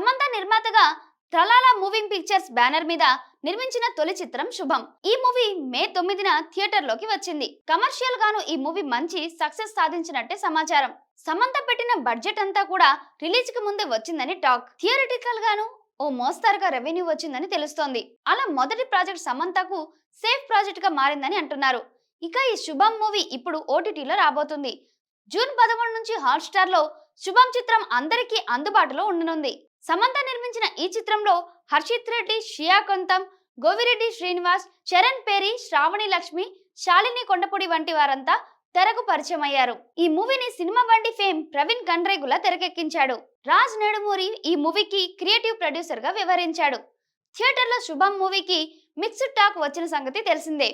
సమంత నిర్మాతగా త్రలాల moving pictures banner మీద నిర్మించిన తొలి చిత్రం శుభం. ఈ మూవీ మే తొమ్మిదిన థియేటర్లోకి వచ్చింది. కమర్షియల్ గాను ఈ మూవీ మంచి సక్సెస్ సాధించినట్టే సమాచారం. సమంత పెట్టిన బడ్జెట్ అంతా కూడా రిలీజ్కి ముందే వచ్చిందని టాక్. థియరిటికల్ గాను ఓ మోస్తారుగా రెవెన్యూ వచ్చిందని తెలుస్తోంది. అలా మొదటి ప్రాజెక్ట్ సమంతకు సేఫ్ ప్రాజెక్ట్గా మారిందని అంటున్నారు. ఇక ఈ శుభం మూవీ ఇప్పుడు ఓటీటీలో రాబోతుంది. జూన్ పదమూడు నుంచి హాట్స్టార్లో శుభం చిత్రం అందరికీ అందుబాటులో ఉండనుంది. సమంత నిర్మించిన ఈ చిత్రంలో హర్షిత్ రెడ్డి షియా కొంతం గోవిరెడ్డి శ్రీనివాస్ చరణ్ పేరి శ్రావణి లక్ష్మి శాలిని కొండపూడి వంటి వారంతా తెరకు పరిచయం అయ్యారు ఈ మూవీని సినిమా బండి ఫేమ్ ప్రవీణ్ గండ్రేగుల తెరకెక్కించాడు. రాజ్ నెడుమూరి ఈ మూవీకి క్రియేటివ్ ప్రొడ్యూసర్గా వ్యవహరించాడు. థియేటర్లో శుభం మూవీకి మిక్స్డ్ టాక్ వచ్చిన సంగతి తెలిసిందే.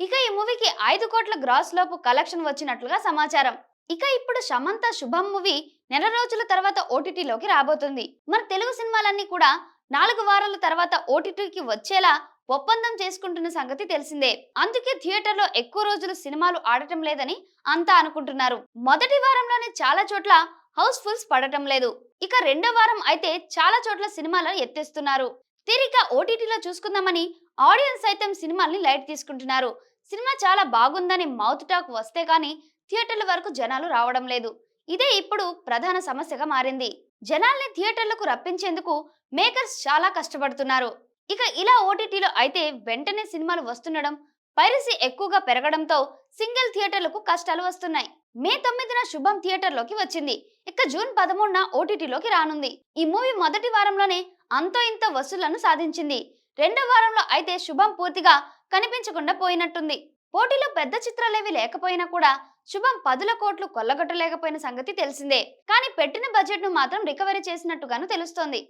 ఇక ఈ మూవీకి ఐదు కోట్ల గ్రాస్ లోపు కలెక్షన్ వచ్చినట్లుగా సమాచారం. ఇక ఇప్పుడు సమంత శుభం మూవీ నెల రోజుల తర్వాత ఓటీటీలోకి రాబోతుంది. మన తెలుగు సినిమాలన్నీ కూడా నాలుగు వారాల తర్వాత ఓటీటీకి వచ్చేలా ఒప్పందం చేసుకుంటున్న సంగతి తెలిసిందే. అందుకే థియేటర్లో ఎక్కువ రోజులు సినిమాలు ఆడటం లేదని అంతా అనుకుంటున్నారు. మొదటి వారంలోనే చాలా చోట్ల హౌస్ ఫుల్స్ పడటం లేదు. ఇక రెండో వారం అయితే చాలా చోట్ల సినిమాలను ఎత్తేస్తున్నారు. తీరిక ఓటీటీలో చూసుకుందామని ఆడియన్స్ సైతం సినిమాల్ని లైట్ తీసుకుంటున్నారు. సినిమా చాలా బాగుందని మౌత్ టాక్ వస్తే కానీ థియేటర్ల వరకు జనాలు రావడం లేదు. ఇదే ఇప్పుడు ప్రధాన సమస్యగా మారింది. జనాల్ని థియేటర్లకు రప్పించేందుకు మేకర్స్ చాలా కష్టపడుతున్నారు. ఇక ఇలా ఓటీటీలో అయితే వెంటనే సినిమాలు వస్తుండడం పైరసీ ఎక్కువగా పెరగడంతో సింగిల్ థియేటర్లకు కష్టాలు వస్తున్నాయి. మే తొమ్మిదిన శుభం థియేటర్లోకి వచ్చింది. ఇక జూన్ పదమూడున ఓటీటీలోకి రానుంది. ఈ మూవీ మొదటి వారంలోనే అంతో ఇంత వసూళ్ళను సాధించింది. రెండో వారంలో అయితే శుభం పూర్తిగా కనిపించకుండా పోయినట్టుంది. పోటీలో పెద్ద చిత్రాలేవి లేకపోయినా కూడా శుభం పదుల కోట్లు కొల్లగొట్టలేకపోయిన సంగతి తెలిసిందే. కానీ పెట్టిన బడ్జెట్ను మాత్రం రికవరీ చేసినట్టుగాను తెలుస్తోంది.